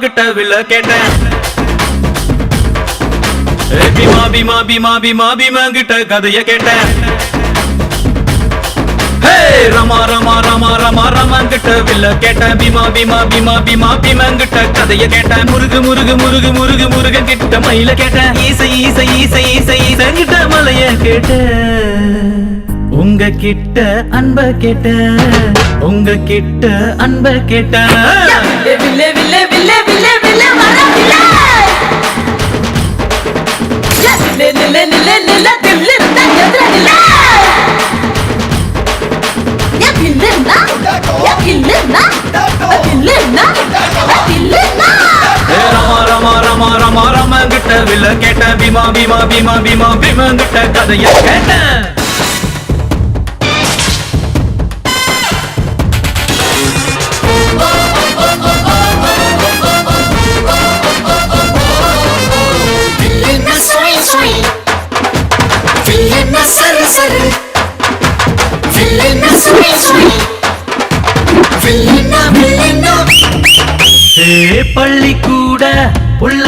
கிட்ட வில்ல கேட்டேன். பீமா பீமா பீமா பீமா பீமா கிட்ட கதைய கேட்டேன். ரமா ரமா ரமா ரமா ரமா வில்ல கேட்டேன் பீமா பீமா பீமா பீமா பீமா கிட்ட கதைய கேட்டேன் முருகு முருகு முருகு முருகு முருகன் கிட்ட மயில கேட்டேன் ஈசை ஈசை ஈசை ஈசை ஈசை கிட்ட மலைய கேட்டேன் உங்க கிட்ட அன்ப கேட்ட உங்க கிட்ட அன்ப கேட்ட வில்லே வில்லே வில்லே வில்லே வில்லே வர வில்லே நில்லே நில்லே நில நில்லே தில்லு இருந்தா எதிர நில்லே ஏ தில்லுன்னா ஏ கிட்ட வில்ல கேட்ட பீமா பீமா பீமா பீமா பீமா கிட்ட கதைய கேட்ட. வில்லன்னா சொய் சொய் வில்லன்னா சரு சரு வில்லன்னா பள்ளி கூட உள்ள